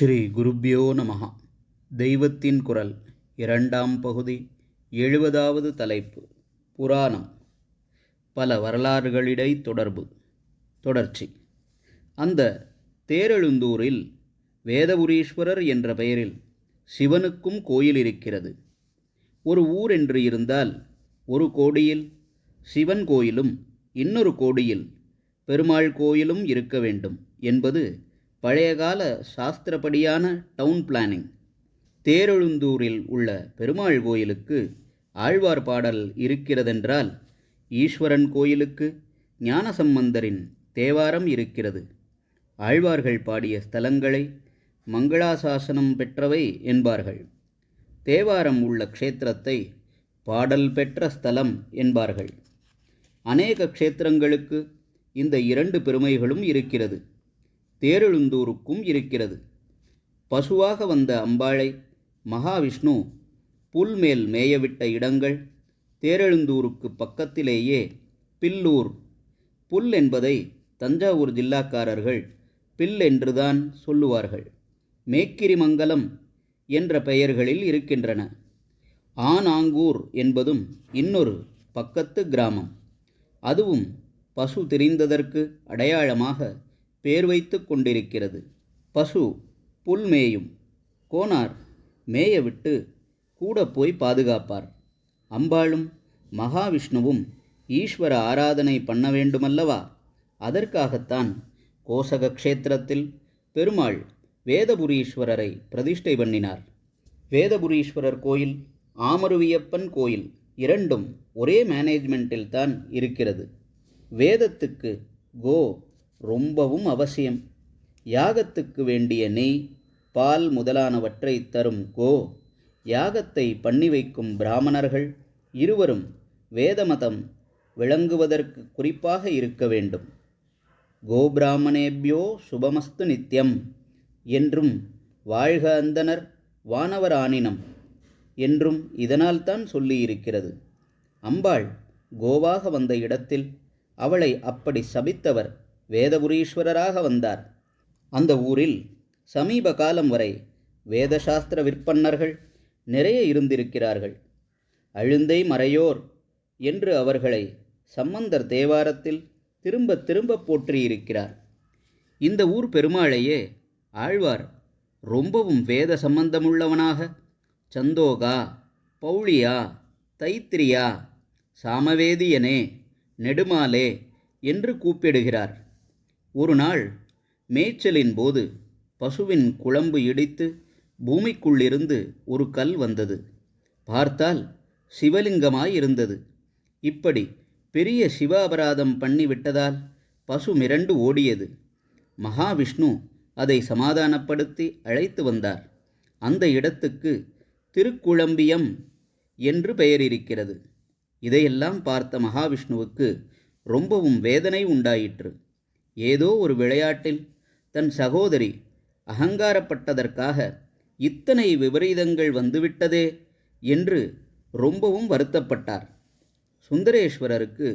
ஸ்ரீ குருப்யோ நமகா தெய்வத்தின் குரல் இரண்டாம் பகுதி எழுபதாவது தலைப்பு புராணம். பல வரலாறுகளிடை தொடர்பு தொடர்ச்சி. அந்த தேரெழுந்தூரில் வேதபுரீஸ்வரர் என்ற பெயரில் சிவனுக்கும் கோயில் இருக்கிறது. ஒரு ஊர் என்று இருந்தால் ஒரு கோடியில் சிவன் கோயிலும் இன்னொரு கோடியில் பெருமாள் கோயிலும் இருக்க வேண்டும் என்பது பழையகால சாஸ்திரப்படியான டவுன் பிளானிங். தேரெழுந்தூரில் உள்ள பெருமாள் கோயிலுக்கு ஆழ்வார் பாடல் இருக்கிறதென்றால் ஈஸ்வரன் கோயிலுக்கு ஞானசம்பந்தரின் தேவாரம் இருக்கிறது. ஆழ்வார்கள் பாடிய ஸ்தலங்களை மங்களாசாசனம் பெற்றவை என்பார்கள். தேவாரம் உள்ள க்ஷேத்திரத்தை பாடல் பெற்ற ஸ்தலம் என்பார்கள். அநேக க்ஷேத்திரங்களுக்கு இந்த இரண்டு பெருமைகளும் இருக்கிறது. தேரெழுந்தூருக்கும் இருக்கிறது. பசுவாக வந்த அம்பாளை மகாவிஷ்ணு புல்மேல் மேயவிட்ட இடங்கள் தேரெழுந்தூருக்கு பக்கத்திலேயே பில்லூர். புல் என்பதை தஞ்சாவூர் ஜில்லாக்காரர்கள் பில் என்றுதான் சொல்லுவார்கள். மேக்கிரிமங்கலம் என்ற பெயர்களில் இருக்கின்றன. ஆனாங்கூர் என்பதும் இன்னொரு பக்கத்து கிராமம். அதுவும் பசு திரிந்ததற்கு அடையாளமாக பேர் வைத்து கொண்டிருக்கிறது. பசு புல் மேயும் கோனார் மேய விட்டு கூட போய் பாதுகாப்பார். அம்பாளும் மகாவிஷ்ணுவும் ஈஸ்வர ஆராதனை பண்ண வேண்டுமல்லவா? அதற்காகத்தான் கோசக க்ஷேத்திரத்தில் பெருமாள் வேதபுரீஸ்வரரை பிரதிஷ்டை பண்ணினார். வேதபுரீஸ்வரர் கோயில் ஆமருவியப்பன் கோயில் இரண்டும் ஒரே மேனேஜ்மெண்ட்டில் தான் இருக்கிறது. வேதத்துக்கு கோ ரொம்பவும் அவசியம். யாகத்துக்கு வேண்டிய நெய் பால் முதலானவற்றை தரும் கோ. யாகத்தை பண்ணி வைக்கும் பிராமணர்கள் இருவரும் வேதமதம் விளங்குவதற்கு குறிப்பாக இருக்க வேண்டும். கோபிராமணேபியோ சுபமஸ்து நித்யம் என்றும் வாழ்க அந்தனர் வானவராணினம் என்றும் இதனால்தான் சொல்லியிருக்கிறது. அம்பாள் கோவாக வந்த இடத்தில் அவளை அப்படி சபித்தவர் வேதபுரீஸ்வரராக வந்தார். அந்த ஊரில் சமீப காலம் வரை வேதசாஸ்திர விற்பன்னர்கள் நிறைய இருந்திருக்கிறார்கள். அழுந்தை மறையோர் என்று அவர்களை சம்பந்தர் தேவாரத்தில் திரும்ப திரும்ப போற்றியிருக்கிறார். இந்த ஊர் பெருமாளையே ஆழ்வார் ரொம்பவும் வேத சம்பந்தமுள்ளவனாக. சந்தோகா பௌளியா தைத்திரியா சாமவேதியனே நெடுமாலே என்று கூப்பிடுகிறார். ஒரு நாள் மேய்ச்சலின் போது பசுவின் குழம்பு இடித்து பூமிக்குள்ளிருந்து ஒரு கல் வந்தது. பார்த்தால் சிவலிங்கமாய் இருந்தது இப்படி பெரிய சிவ அபராதம் பண்ணிவிட்டதால் பசு மிரண்டு ஓடியது. மகாவிஷ்ணு அதை சமாதானப்படுத்தி அழைத்து வந்தார். அந்த இடத்துக்கு திருக்குழம்பியம் என்று பெயர் இருக்கிறது இதையெல்லாம் பார்த்த மகாவிஷ்ணுவுக்கு ரொம்பவும் வேதனை உண்டாயிற்று. ஏதோ ஒரு விளையாட்டில் தன் சகோதரி அகங்காரப்பட்டதற்காக இத்தனை விபரீதங்கள் வந்துவிட்டதே என்று ரொம்பவும் வருத்தப்பட்டார். சுந்தரேஸ்வரருக்கு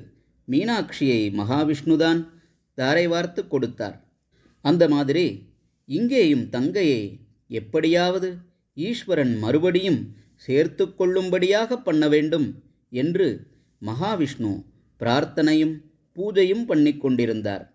மீனாட்சியை மகாவிஷ்ணுதான் தாரை வார்த்து கொடுத்தார். அந்த மாதிரி இங்கேயும் தங்கையை எப்படியாவது ஈஸ்வரன் மறுபடியும் சேர்த்து கொள்ளும்படியாக பண்ண வேண்டும் என்று மகாவிஷ்ணு பிரார்த்தனையும் பூஜையும் பண்ணி கொண்டிருந்தார்.